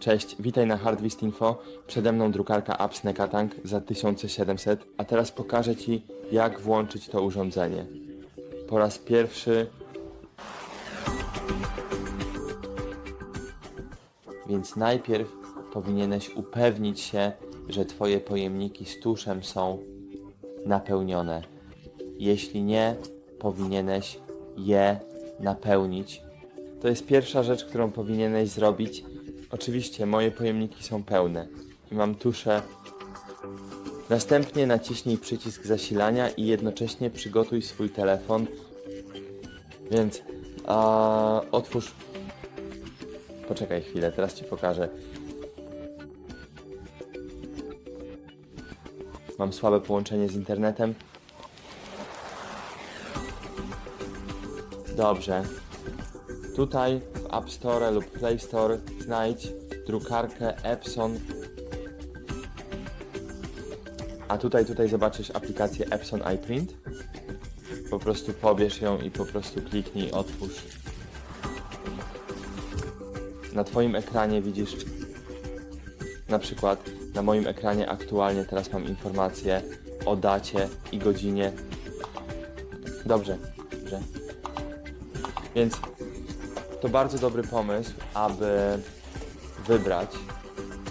Cześć, witaj na Hardwist Info. Przede mną drukarka Apps Nekatank za 1700, a teraz pokażę Ci, jak włączyć to urządzenie. Po raz pierwszy... Więc najpierw powinieneś upewnić się, że Twoje pojemniki z tuszem są napełnione. Jeśli nie, powinieneś je napełnić. To jest pierwsza rzecz, którą powinieneś zrobić. Oczywiście moje pojemniki są pełne i mam tuszę. Następnie naciśnij przycisk zasilania i jednocześnie przygotuj swój telefon. Więc a, otwórz. Poczekaj chwilę, teraz ci pokażę. Mam słabe połączenie z internetem. Dobrze. Tutaj w App Store lub Play Store znajdź drukarkę Epson. A tutaj, tutaj zobaczysz aplikację Epson iPrint. Po prostu pobierz ją i po prostu kliknij otwórz. Na Twoim ekranie widzisz na przykład na moim ekranie aktualnie teraz mam informację o dacie i godzinie. Dobrze, dobrze. Więc to bardzo dobry pomysł, aby wybrać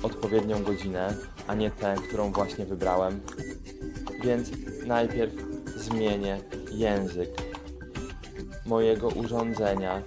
odpowiednią godzinę, a nie tę, którą właśnie wybrałem. Więc najpierw zmienię język mojego urządzenia.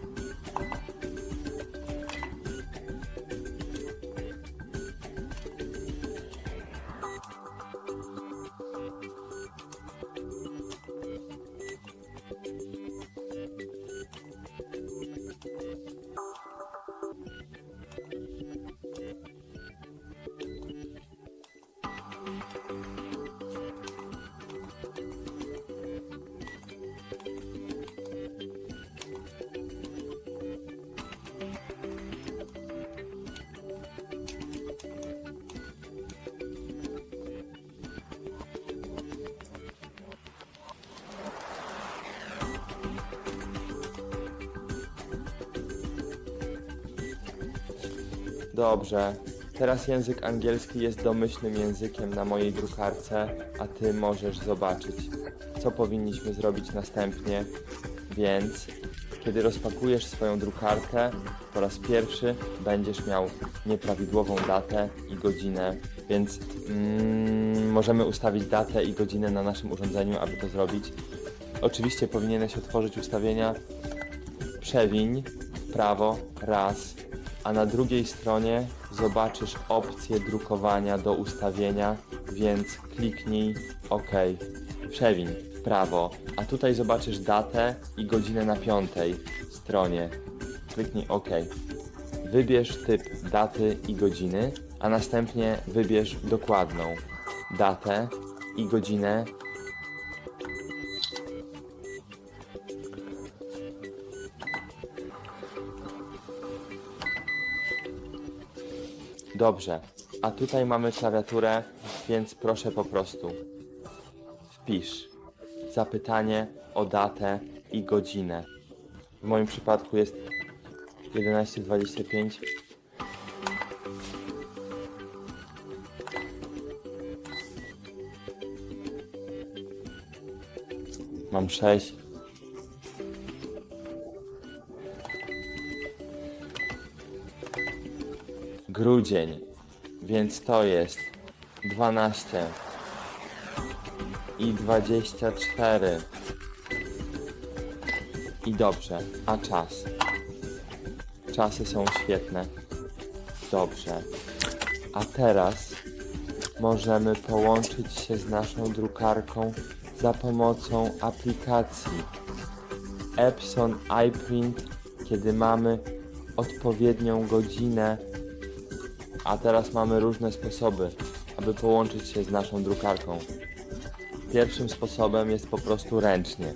Dobrze. Teraz język angielski jest domyślnym językiem na mojej drukarce, a ty możesz zobaczyć, co powinniśmy zrobić następnie. Więc, kiedy rozpakujesz swoją drukarkę, po raz pierwszy będziesz miał nieprawidłową datę i godzinę, więc mm, możemy ustawić datę i godzinę na naszym urządzeniu, aby to zrobić. Oczywiście powinieneś otworzyć ustawienia przewiń prawo raz, a na drugiej stronie zobaczysz opcję drukowania do ustawienia, więc kliknij OK. Przewiń w prawo, a tutaj zobaczysz datę i godzinę na piątej stronie. Kliknij OK. Wybierz typ daty i godziny, a następnie wybierz dokładną datę i godzinę Dobrze, a tutaj mamy klawiaturę, więc proszę po prostu wpisz zapytanie o datę i godzinę. W moim przypadku jest 11.25. Mam 6. Grudzień, więc to jest 12 i 24. I dobrze, a czas? Czasy są świetne. Dobrze. A teraz możemy połączyć się z naszą drukarką za pomocą aplikacji Epson iPrint, kiedy mamy odpowiednią godzinę a teraz mamy różne sposoby, aby połączyć się z naszą drukarką. Pierwszym sposobem jest po prostu ręcznie.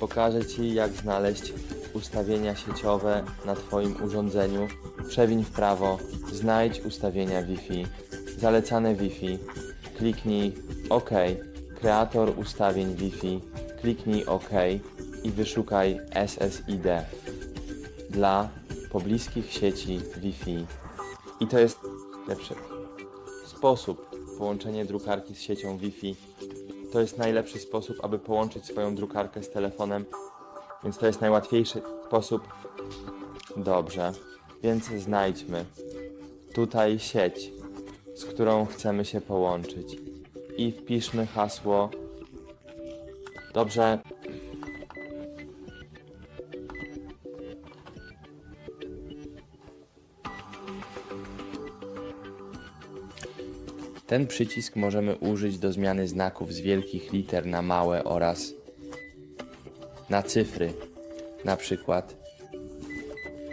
Pokażę Ci, jak znaleźć ustawienia sieciowe na Twoim urządzeniu. Przewiń w prawo, znajdź ustawienia Wi-Fi, zalecane Wi-Fi, kliknij OK, kreator ustawień Wi-Fi, kliknij OK i wyszukaj SSID dla pobliskich sieci Wi-Fi I to jest lepszy sposób połączenie drukarki z siecią Wi-Fi. To jest najlepszy sposób, aby połączyć swoją drukarkę z telefonem, więc to jest najłatwiejszy sposób. Dobrze, więc znajdźmy tutaj sieć, z którą chcemy się połączyć i wpiszmy hasło. Dobrze. Ten przycisk możemy użyć do zmiany znaków z wielkich liter na małe oraz na cyfry, na przykład.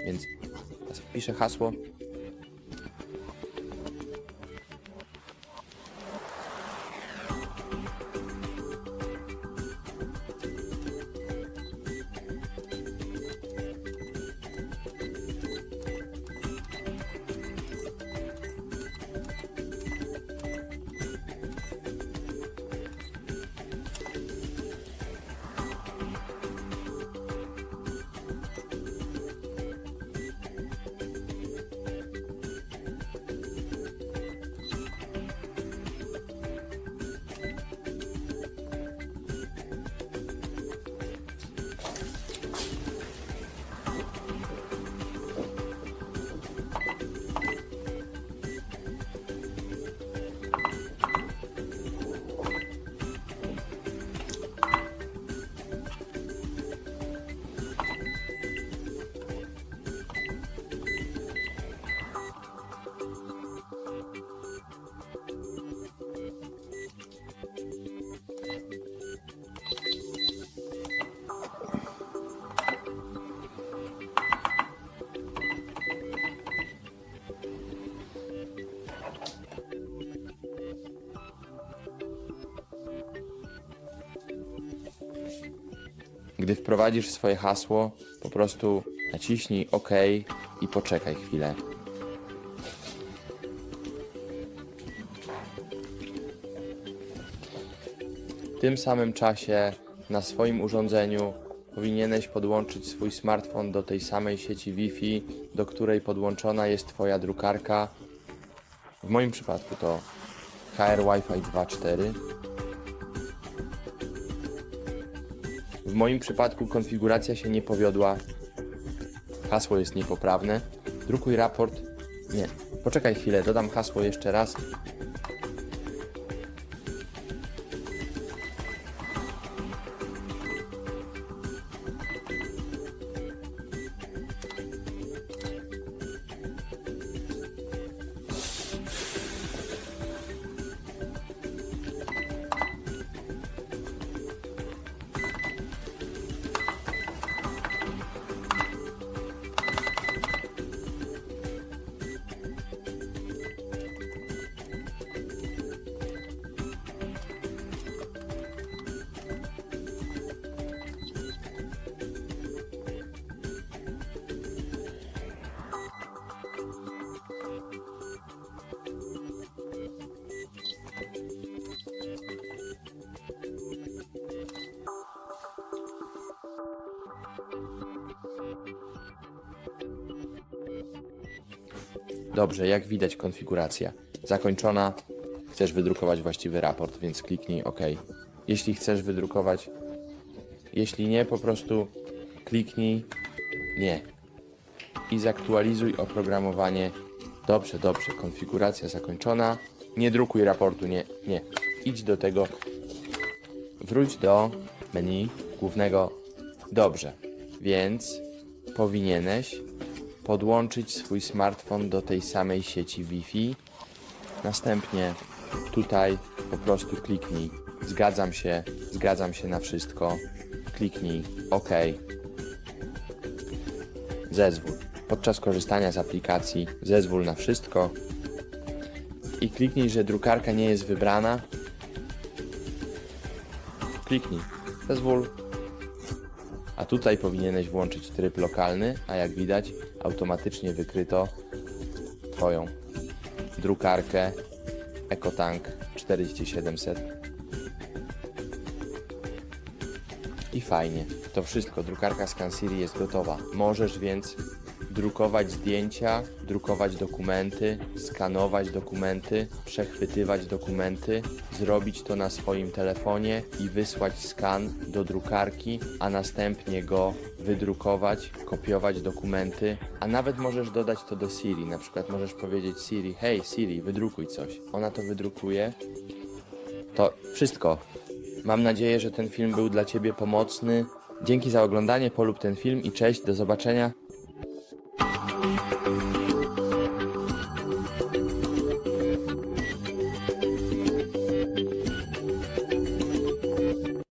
Więc wpiszę hasło. Gdy wprowadzisz swoje hasło, po prostu naciśnij OK i poczekaj chwilę. W tym samym czasie na swoim urządzeniu powinieneś podłączyć swój smartfon do tej samej sieci Wi-Fi, do której podłączona jest Twoja drukarka. W moim przypadku to HR Wi-Fi 2.4. W moim przypadku konfiguracja się nie powiodła. Hasło jest niepoprawne. Drukuj raport. Nie. Poczekaj chwilę, dodam hasło jeszcze raz. Dobrze, jak widać konfiguracja zakończona. Chcesz wydrukować właściwy raport, więc kliknij OK. Jeśli chcesz wydrukować, jeśli nie, po prostu kliknij nie i zaktualizuj oprogramowanie. Dobrze, dobrze, konfiguracja zakończona. Nie drukuj raportu, nie, nie. Idź do tego, wróć do menu głównego. Dobrze, więc powinieneś podłączyć swój smartfon do tej samej sieci Wi-Fi. Następnie tutaj po prostu kliknij zgadzam się, zgadzam się na wszystko. Kliknij OK. Zezwól. Podczas korzystania z aplikacji zezwól na wszystko i kliknij, że drukarka nie jest wybrana. Kliknij. Zezwól a tutaj powinieneś włączyć tryb lokalny, a jak widać automatycznie wykryto Twoją drukarkę EcoTank 4700 i fajnie, to wszystko, drukarka ScanSiri jest gotowa. Możesz więc drukować zdjęcia, drukować dokumenty, skanować dokumenty, przechwytywać dokumenty, zrobić to na swoim telefonie i wysłać skan do drukarki, a następnie go wydrukować, kopiować dokumenty, a nawet możesz dodać to do Siri. Na przykład możesz powiedzieć Siri: Hej Siri, wydrukuj coś. Ona to wydrukuje. To wszystko. Mam nadzieję, że ten film był dla Ciebie pomocny. Dzięki za oglądanie, polub ten film i cześć, do zobaczenia.